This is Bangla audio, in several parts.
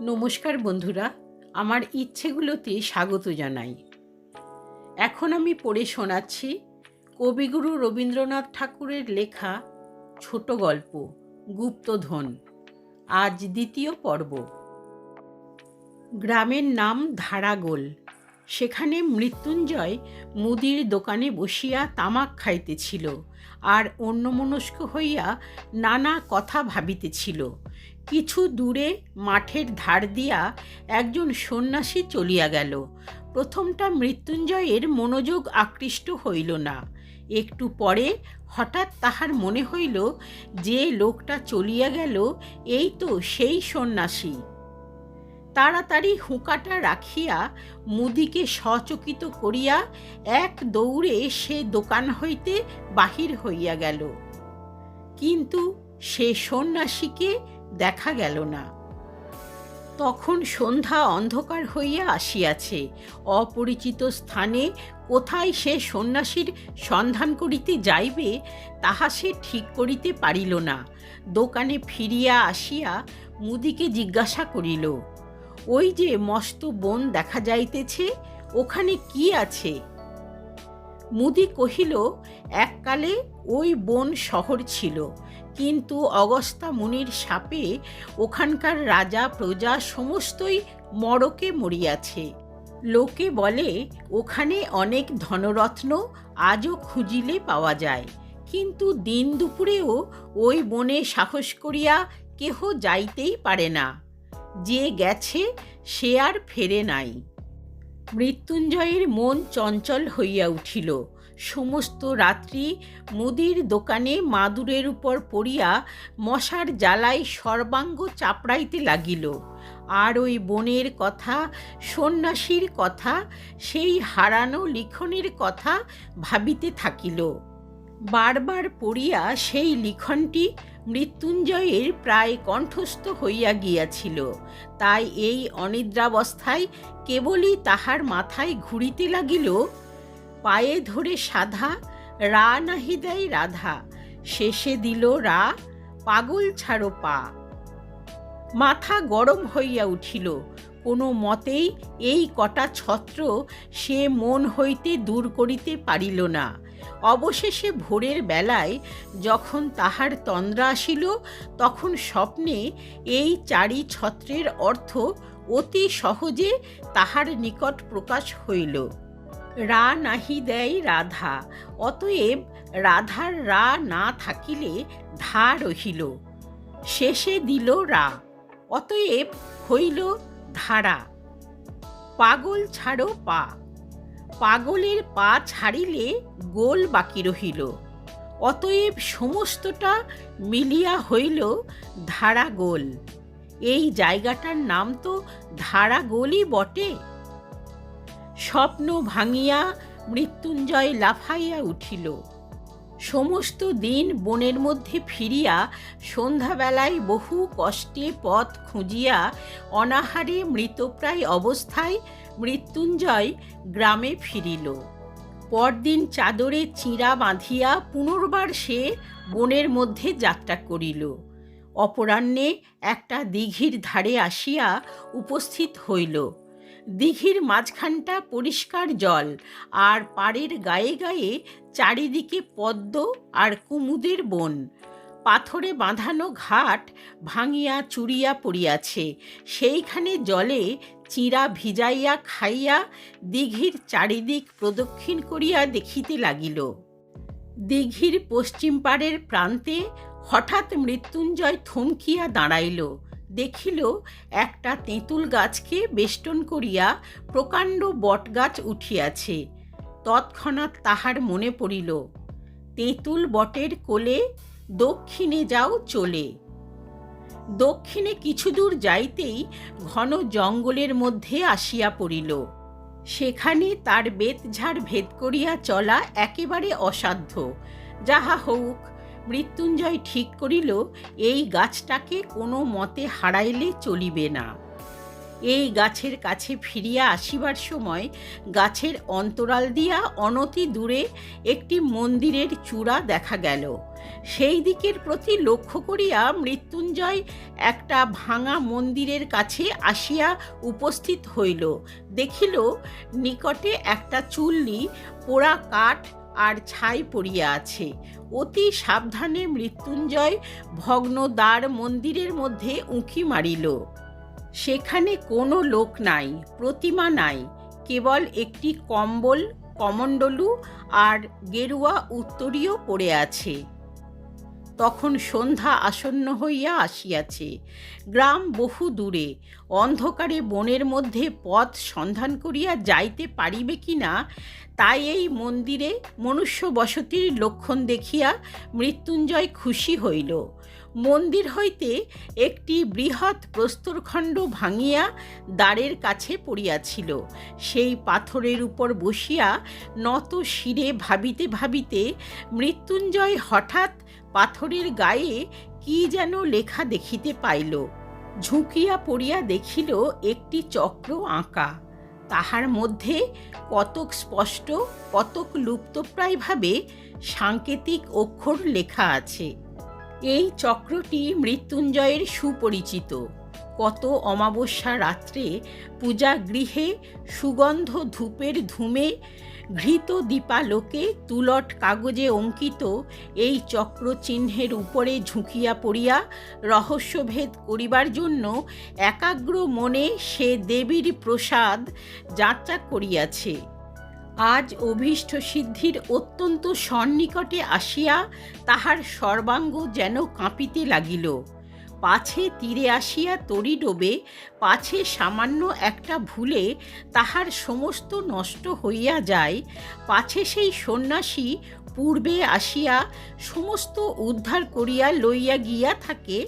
নমস্কার বন্ধুরা, আমার ইচ্ছেগুলোতে স্বাগত জানাই। এখন আমি পড়ে শোনাচ্ছি কবিগুরু রবীন্দ্রনাথ ঠাকুরের লেখা ছোট গল্প, গুপ্তধন, আজ দ্বিতীয় পর্ব। গ্রামের নাম ধারাগোল, সেখানে মৃত্যুঞ্জয় মুদির দোকানে বসিয়া তামাক খাইতেছিল আর অন্যমনস্ক হইয়া নানা কথা ভাবিতেছিল। কিছু দূরে মাঠের ধার দিয়া একজন সন্ন্যাসী চলিয়া গেল। প্রথমটা মৃত্যুঞ্জয়ের মনোযোগ আকৃষ্ট হইল না। একটু পরে হঠাৎ তাহার মনে হইল যে লোকটা চলিয়া গেল, এই তো সেই সন্ন্যাসী। তাড়াতাড়ি হুঁকাটা রাখিয়া মুদিকে সচকিত করিয়া এক দৌড়ে সে দোকান হইতে বাহির হইয়া গেল। কিন্তু সে সন্ন্যাসীকে দেখা গেল না। তখন সন্ধ্যা অন্ধকার হইয়া আসিয়াছে। অপরিচিত স্থানে কোথায় সে সন্ন্যাসীর সন্ধান করিতে যাইবে, তাহা সে ঠিক করিতে পারিল না। দোকানে ফিরিয়া আসিয়া মুদিকে জিজ্ঞাসা করিল, ওই যে মস্ত বন দেখা যাইতেছে, ওখানে কি আছে? মুদি কহিল, এককালে ওই বন শহর ছিল। কিন্তু অগস্তা মুনির সাপে ওখানকার রাজা, প্রজা সমস্তই মরকে মরিয়াছে। লোকে বলে, ওখানে অনেক ধনরত্ন আজও খুঁজিলে পাওয়া যায়। কিন্তু দিন দুপুরেও ওই বনে সাহস করিয়া কেহ যাইতেই পারে না। যে গেছে, সে আর ফেরে নাই। মৃত্যুঞ্জয়ের মন চঞ্চল হইয়া উঠিল। সমস্ত রাত্রি মুদির দোকানে মাদুরের উপর পড়িয়া মশার জ্বালায় সর্বাঙ্গ চাপড়াইতে লাগিল। আর ওই বনের কথা, সন্ন্যাসীর কথা, সেই হারানো লিখনের কথা ভাবিতে থাকিল। বারবার পড়িয়া সেই লিখনটি মৃত্যুঞ্জয়ের প্রায় কণ্ঠস্থ হইয়া গিয়াছিল। তাই এই অনিদ্রাবস্থায় কেবলই তাহার মাথায় ঘুরিতে লাগিল পায়ে ধরে সাধা, রা নাহি দেয় রাধা, শেষে দিল রা, পাগল ছাড়ো পা। মাথা গরম হইয়া উঠিল, কোনো মতেই এই কটা ছত্র সে মন হইতে দূর করিতে পারিল না। অবশেষে ভোরের বেলায় যখন তাহার তন্দ্রা আসিল, তখন স্বপ্নে এই চারি ছত্রের অর্থ অতি সহজে তাহার নিকট প্রকাশ হইল। রা নাহি দেয় রাধা, অতএব রাধার রা না থাকিলে ধা রহিল। শেষে দিল রা, অতএব হইল ধারা। পাগল ছাড়ো পা, পাগলের পা ছাড়িলে গোল বাকি রহিল। অতএব সমস্তটা মিলিয়া হইল ধারা গোল। এই জায়গাটার নাম তো ধারা গোলই বটে। স্বপ্ন ভাঙিয়া মৃত্যুঞ্জয় লাফাইয়া উঠিল। সমস্ত দিন বনের মধ্যে ফিরিয়া সন্ধ্যাবেলায় বহু কষ্টে পথ খুঁজিয়া অনাহারে মৃতপ্রায় অবস্থায় মৃত্যুঞ্জয় গ্রামে ফিরিল। পরদিন চাদরে চিঁড়া বাঁধিয়া পুনর্বার সে বনের মধ্যে যাত্রা করিল। অপরাহ্নে একটা দিঘির ধারে আসিয়া উপস্থিত হইল। দিঘির মাঝখানটা পরিষ্কার জল আর পাড়ের গায়ে গায়ে চারিদিকে পদ্ম আর কুমুদের বন। পাথরে বাঁধানো ঘাট ভাঙিয়া চুরিয়া পড়িয়াছে। সেইখানে জলে চিঁড়া ভিজাইয়া খাইয়া দিঘির চারিদিক প্রদক্ষিণ করিয়া দেখিতে লাগিল। দিঘির পশ্চিম পাড়ের প্রান্তে হঠাৎ মৃত্যুঞ্জয় থমকিয়া দাঁড়াইল। দেখিল একটা তেঁতুল গাছকে বেষ্টন করিয়া প্রকাণ্ড বটগাছ উঠিয়াছে। তৎক্ষণাৎ তাহার মনে পড়িল, তেঁতুল বটের কোলে দক্ষিণে যাও চলে। দক্ষিণে কিছু দূর যাইতেই ঘন জঙ্গলের মধ্যে আসিয়া পড়িল। সেখানে তার বেতঝাড় ভেদ করিয়া চলা একেবারে অসাধ্য। যাহা হউক মৃত্যুঞ্জয় ঠিক করিল, এই গাছটাকে কোনো মতে হারাইলে চলিবে না। এই গাছের কাছে ফিরিয়া আসিবার সময় গাছের অন্তরাল দিয়া অনতি দূরে একটি মন্দিরের চূড়া দেখা গেল। সেই দিকের প্রতি লক্ষ্য করিয়া মৃত্যুঞ্জয় একটা ভাঙা মন্দিরের কাছে আসিয়া উপস্থিত হইল। দেখিল নিকটে একটা চুল্লি, পোড়া কাঠ আর ছাই পড়িয়া আছে। অতি সাবধানে মৃত্যুঞ্জয় ভগ্ন দ্বার মন্দিরের মধ্যে উঁকি মারিল। সেখানে কোনো লোক নাই, প্রতিমা নাই, কেবল একটি কম্বল, কমণ্ডলু আর গেরুয়া উত্তরীয় পড়ে আছে। তখন সন্ধ্যা আসন্ন হইয়া আসিয়াছে। গ্রাম বহু দূরে। অন্ধকারে বনের মধ্যে পথ সন্ধান করিয়া যাইতে পারিবে কি না, তাই এই মন্দিরে মনুষ্য বসতির লক্ষণ দেখিয়া মৃত্যুঞ্জয় খুশি হইল। মন্দির হইতে একটি বৃহৎ প্রস্তরখণ্ড ভাঙিয়া দ্বারের কাছে পড়িয়াছিল। সেই পাথরের উপর বসিয়া নত শিরে ভাবিতে ভাবিতে মৃত্যুঞ্জয় হঠাৎ পাথরের গায়ে কি যেন লেখা দেখিতে পাইল। ঝুঁকিয়া পড়িয়া দেখিল একটি চক্র আঁকা। তাহার মধ্যে কতক স্পষ্ট, কতক লুপ্তপ্রায়ভাবে সাংকেতিক অক্ষর লেখা আছে। এই চক্রটি মৃত্যুঞ্জয়ের সুপরিচিত। কত অমাবস্যা রাত্রে পূজা গৃহে সুগন্ধ ধূপের ধূমে ঘৃত দীপালোকে তুলট কাগজে অঙ্কিত এই চক্র চিহ্নের উপরে ঝুঁকিয়া পড়িয়া রহস্যভেদ করিবার জন্য একাগ্র মনে সে দেবীর প্রসাদ যাত্রা করিয়াছে। আজ অভীষ্ট সিদ্ধির অত্যন্ত সন্নিকটে আসিয়া তাহার সর্বাঙ্গ যেন কাঁপিতে লাগিল। পাছে তীরে আসিয়া তরি ডোবে, পাছে সামান্য একটা ভুলে তাহার সমস্ত নষ্ট হইয়া যায়, পাছে সেই সন্ন্যাসী পূর্বে আসিয়া সমস্ত উদ্ধার করিয়া লইয়া গিয়া থাকে,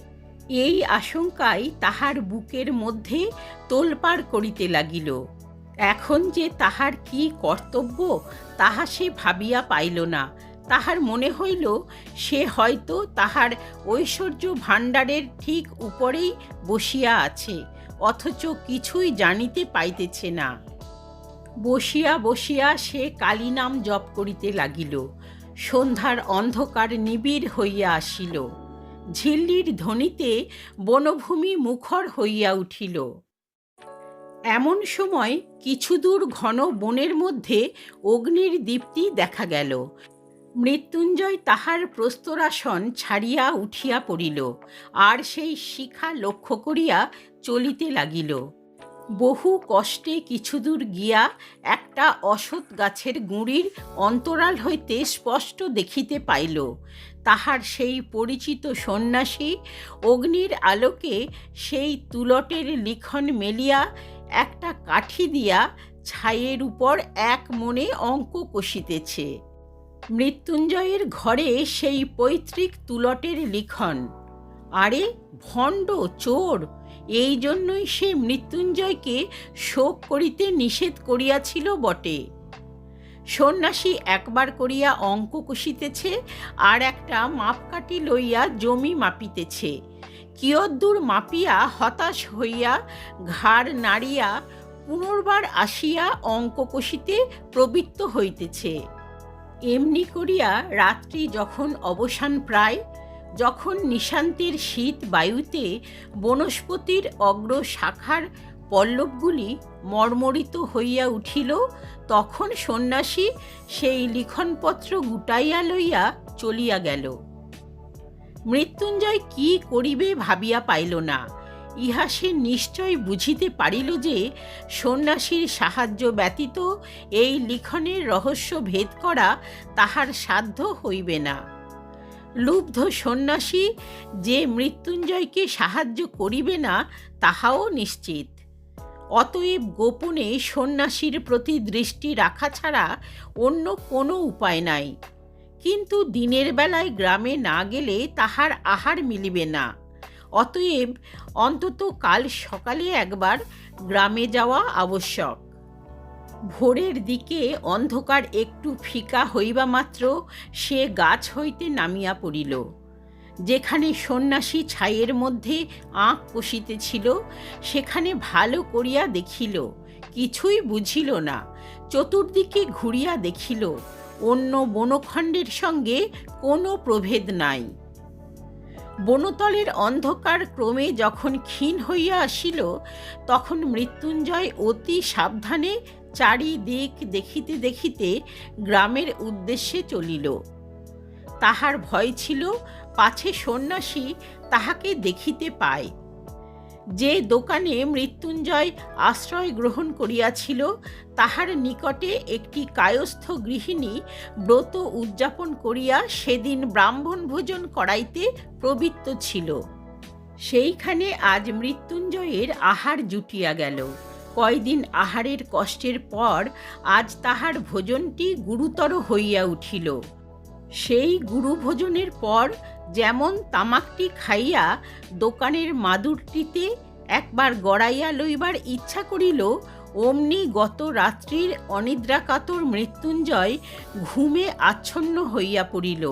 এই আশঙ্কায় তাহার বুকের মধ্যে তোলপাড় করিতে লাগিল। এখন যে তাহার কি কর্তব্য, তাহা সে ভাবিয়া পাইল না। তাহার মনে হইল, সে হয়তো তাহার ঐশ্বর্য ভাণ্ডারের ঠিক উপরেই বসিয়া আছে, অথচ কিছুই জানিতে পাইতেছে না। বসিয়া বসিয়া সে কালী নাম জপ করিতে লাগিল। সন্ধ্যার অন্ধকার নিবিড় হইয়া আসিল। ঝিল্লির ধ্বনিতে বনভূমি মুখর হইয়া উঠিল। এমন সময় কিছু দূর ঘন বনের মধ্যে অগ্নির দীপ্তি দেখা গেল। মৃত্যুঞ্জয় তাহার প্রস্তরাসন ছাড়িয়া উঠিয়া পড়িল, আর সেই শিখা লক্ষ্য করিয়া চলিতে লাগিল। বহু কষ্টে কিছুদূর গিয়া একটা অসৎ গাছের গুঁড়ির অন্তরাল হইতে স্পষ্ট দেখিতে পাইল। তাহার সেই পরিচিত সন্ন্যাসী অগ্নির আলোকে সেই তুলটের লিখন মেলিয়া একটা কাঠি দিয়া ছাইয়ের উপর এক মনে অঙ্ক কষিতেছে। মৃত্যুঞ্জয়ের ঘরে সেই পৈতৃক তুলটের লিখন। আরে ভণ্ড চোর, এই জন্যই সে মৃত্যুঞ্জয়কে শোক করিতে নিষেধ করিয়াছিল বটে। সন্ন্যাসী একবার করিয়া অঙ্ক কষিতেছে আর একটা মাপকাঠি লইয়া জমি মাপিতেছে। কিয়দ্দূর মাপিয়া হতাশ হইয়া ঘাড় নাড়িয়া পুনর্বার আসিয়া অঙ্ক কষিতে প্রবৃত্ত হইতেছে। এমনি করিয়া রাত্রি যখন অবসান প্রায়, যখন নিশান্তের শীত বায়ুতে বনস্পতির অগ্র শাখার পল্লবগুলি মর্মরিত হইয়া উঠিল, তখন সন্ন্যাসী সেই লিখনপত্র গুটাইয়া লইয়া চলিয়া গেল। মৃত্যুঞ্জয় কি করিবে ভাবিয়া পাইল না। ইহা সে নিশ্চয় বুঝিতে পারিল যে সন্ন্যাসীর সাহায্য ব্যতীত এই লিখনের রহস্য ভেদ করা তাহার সাধ্য হইবে না। লুব্ধ সন্ন্যাসী যে মৃত্যুঞ্জয়কে সাহায্য করিবে না, তাহাও নিশ্চিত। অতএব গোপনে সন্ন্যাসীর প্রতি দৃষ্টি রাখা ছাড়া অন্য কোনো উপায় নাই। কিন্তু দিনের বেলায় গ্রামে না গেলে তাহার আহার মিলিবে না। অতএব অন্তত কাল সকালে একবার গ্রামে যাওয়া আবশ্যক। ভোরের দিকে অন্ধকার একটু ফিকা হইবা মাত্র সে গাছ হইতে নামিয়া পড়িল। যেখানে সন্ন্যাসী ছাইয়ের মধ্যে আঁক কষিতেছিল, সেখানে ভালো করিয়া দেখিল, কিছুই বুঝিল না, চতুর্দিকে ঘুরিয়া দেখিল অন্য বনখণ্ডের সঙ্গে কোনো প্রভেদ নাই। বনতলের অন্ধকার ক্রমে যখন ক্ষীণ হইয়া আসিল, তখন মৃত্যুঞ্জয় অতি সাবধানে চারিদিক দেখিতে দেখিতে গ্রামের উদ্দেশ্যে চলিল। তাহার ভয় ছিল, পাছে সন্ন্যাসী তাহাকে দেখিতে পায়। যে দোকানে মৃত্যুঞ্জয় আশ্রয় গ্রহণ করিয়াছিল, তাহার নিকটে একটি কায়স্থ গৃহিণী ব্রত উদযাপন করিয়া সেদিন ব্রাহ্মণ ভোজন করাইতে প্রবৃত্ত ছিল। সেইখানে আজ মৃত্যুঞ্জয়ের আহার জুটিয়া গেল। কয়দিন আহারের কষ্টের পর আজ তাহার ভোজনটি গুরুতর হইয়া উঠিল। সেই গুরু ভোজনের পর যেমন তামাকটি খাইয়া দোকানের মাদুরটিতে একবার গড়াইয়া লইবার ইচ্ছা করিল, অমনি গত রাত্রির অনিদ্রাকাতর মৃত্যুঞ্জয় ঘুমে আচ্ছন্ন হইয়া পড়িল।